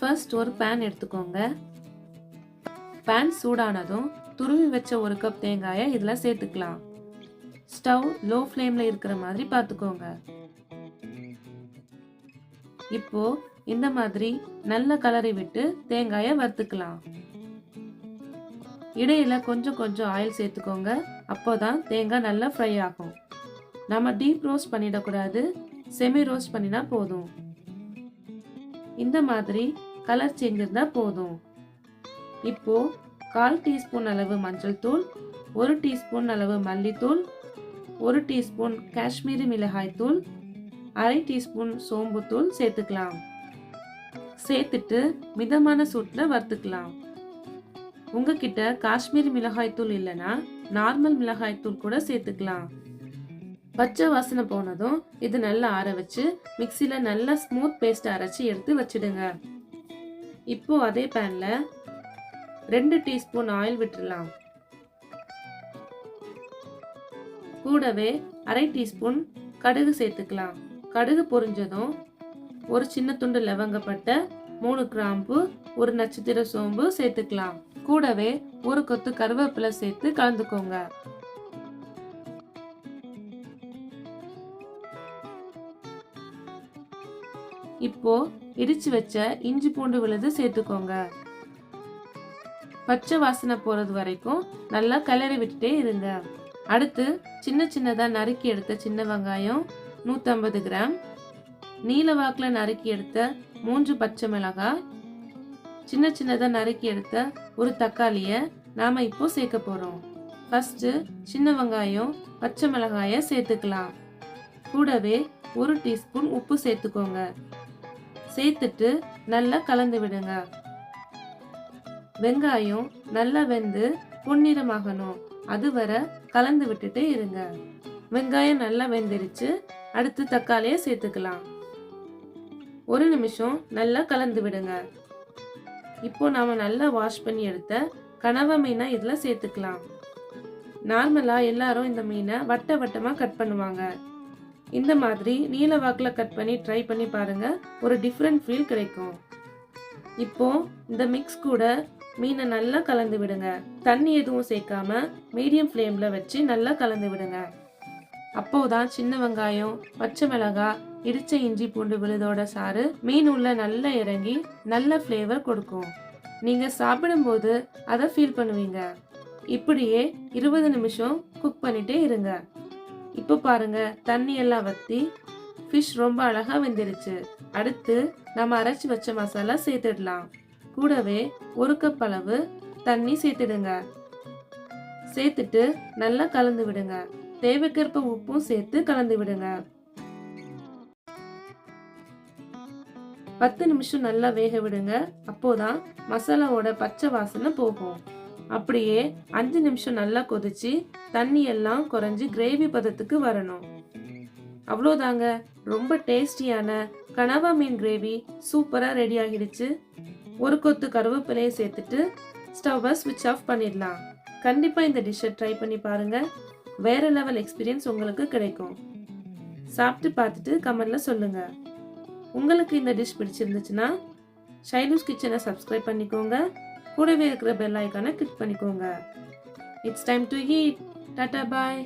First ஒரு pan எடுத்துக்கோங்க. Pan சூடானதும் துருவி வச்ச ஒரு கப் தேங்காயை இதில் சேர்த்துக்கலாம். ஸ்டவ் லோ ஃப்ளேமில் இருக்கிற மாதிரி பார்த்துக்கோங்க. இப்போ இந்த மாதிரி நல்ல கலரை விட்டு தேங்காயை வறுத்துக்கலாம். இடையில கொஞ்சம் கொஞ்சம் ஆயில் சேர்த்துக்கோங்க. அப்போதான் தேங்காய் நல்லா ஃப்ரை ஆகும். நம்ம டீப் ரோஸ்ட் பண்ணிடக்கூடாது. செமி ரோஸ்ட் பண்ணினா போதும். இந்த மாதிரி கலர் சேஞ்ச் இருந்தா போதும். இப்போ கால் டீஸ்பூன் அளவு மஞ்சள் தூள் ஒரு டீஸ்பூன் அளவு மல்லித்தூள் ஒரு டீஸ்பூன் காஷ்மீரி மிளகாய் தூள் அரை டீஸ்பூன் சோம்புத்தூள் சேர்த்துக்கலாம். சேர்த்துட்டு மிதமான சூட்டில் வறுத்துக்கலாம். உங்ககிட்ட காஷ்மீரி மிளகாய் தூள் இல்லைன்னா நார்மல் மிளகாய் தூள் கூட சேர்த்துக்கலாம். பச்சை வாசனை போனதும் இது நல்லா ஆற வச்சு மிக்சியில நல்லா ஸ்மூத் பேஸ்ட் அரைச்சி எடுத்து வச்சிடுங்க. இப்போ அதே பேன்ல ரெண்டு டீஸ்பூன் ஆயில் விட்டுறலாம். கூடவே அரை டீஸ்பூன் கடுகு சேர்த்துக்கலாம். கடுகு பொரிஞ்சதும் ஒரு சின்ன துண்டு லவங்கப்பட்ட மூணு கிராம்பு ஒரு நட்சத்திர சோம்பு சேர்த்துக்கலாம். கூடவே ஒரு கொத்து கருவேப்பிலை சேர்த்து கலந்துக்கோங்க. இப்போ இடிச்சு வச்ச இஞ்சி பூண்டு விழுது சேர்த்துக்கோங்க. பச்சை வாசனை போறது வரைக்கும் நல்லா கிளறி விட்டுட்டே இருங்க. அடுத்து சின்ன சின்னதா நறுக்கி எடுத்த சின்ன வெங்காயம் நூற்றம்பது கிராம். நீல வாக்கில் நறுக்கி எடுத்த மூன்று பச்சை மிளகாய். சின்ன சின்னதாக நறுக்கி எடுத்த ஒரு தக்காளியை நாம் இப்போ சேர்க்க போகிறோம் ஃபஸ்ட்டு சின்ன வெங்காயம் பச்சை மிளகாயை சேர்த்துக்கலாம். கூடவே ஒரு டீஸ்பூன் உப்பு சேர்த்துக்கோங்க. சேர்த்துட்டு நல்லா கலந்து விடுங்க. வெங்காயம் நல்லா வெந்து பொன்னிறமாகணும். அது வர கலந்து விட்டுட்டே இருங்க. வெங்காயம் நல்லா வெந்துருச்சு. அடுத்து தக்காளியை சேர்த்துக்கலாம். ஒரு நிமிஷம் நல்லா கலந்து விடுங்க. இப்போ நாம நல்லா வாஷ் பண்ணி எடுத்த கனவ மீனை இதில் சேர்த்துக்கலாம். நார்மலாக எல்லாரும் இந்த மீனை வட்ட வட்டமாக கட் பண்ணுவாங்க. இந்த மாதிரி நீல வாக்கில் கட் பண்ணி ட்ரை பண்ணி பாருங்கள் ஒரு டிஃப்ரெண்ட் ஃபீல் கிடைக்கும். இப்போ இந்த மிக்ஸ் கூட மீனை நல்லா கலந்து விடுங்க. தண்ணி எதுவும் சேர்க்காம மீடியம் ஃப்ளேமில் வச்சு நல்லா கலந்து விடுங்க. அப்போதான் சின்ன வெங்காயம் பச்சை மிளகாய் இடிச்ச இஞ்சி பூண்டு விழுதோட சாறு மீன் உள்ள நல்லா இறங்கி நல்ல ஃப்ளேவர் கொடுக்கும். நீங்கள் சாப்பிடும்போது அதை ஃபீல் பண்ணுவீங்க. இப்படியே இருபது நிமிஷம் குக் பண்ணிட்டே இருங்க. இப்போ பாருங்க தண்ணி எல்லாம் வத்தி ஃபிஷ் ரொம்ப அழகாக வெந்துருச்சு. அடுத்து நம்ம அரைச்சி வச்ச மசாலா சேர்த்துடலாம். கூடவே ஒரு கப் அளவு தண்ணி சேர்த்துடுங்க. சேர்த்துட்டு நல்லா கலந்து விடுங்க. தேவைக்கேற்ப உப்பும் சேர்த்து கலந்து விடுங்க. பத்து நிமிஷம் நல்லா வேக விடுங்க. அப்போதான் மசாலாவோட பச்சை வாசனை போகும். அப்படியே அஞ்சு நிமிஷம் நல்லா கொதிச்சு தண்ணி எல்லாம் குறைஞ்சி கிரேவி பதத்துக்கு வரணும். அவ்வளோதாங்க. ரொம்ப டேஸ்டியான கனவா மீன் கிரேவி சூப்பராக ரெடி ஆகிடுச்சு. ஒரு கொத்து கருவேப்பிலையை சேர்த்துட்டு ஸ்டவ்வை ஸ்விட்ச் ஆஃப் பண்ணிடலாம். கண்டிப்பாக இந்த டிஷ்ஷை ட்ரை பண்ணி பாருங்கள் வேறு லெவல் எக்ஸ்பீரியன்ஸ் உங்களுக்கு கிடைக்கும். சாப்பிட்டு பார்த்துட்டு கமெண்ட்டில் சொல்லுங்கள் உங்களுக்கு இந்த டிஷ் பிடிச்சிருந்துச்சுன்னா ஷைலூஸ் கிச்சனை சப்ஸ்கிரைப் பண்ணிக்கோங்க. கூடவே இருக்கிற பெல் ஐக்கானை கிளிக் பண்ணிக்கோங்க. It's time to heat tata bye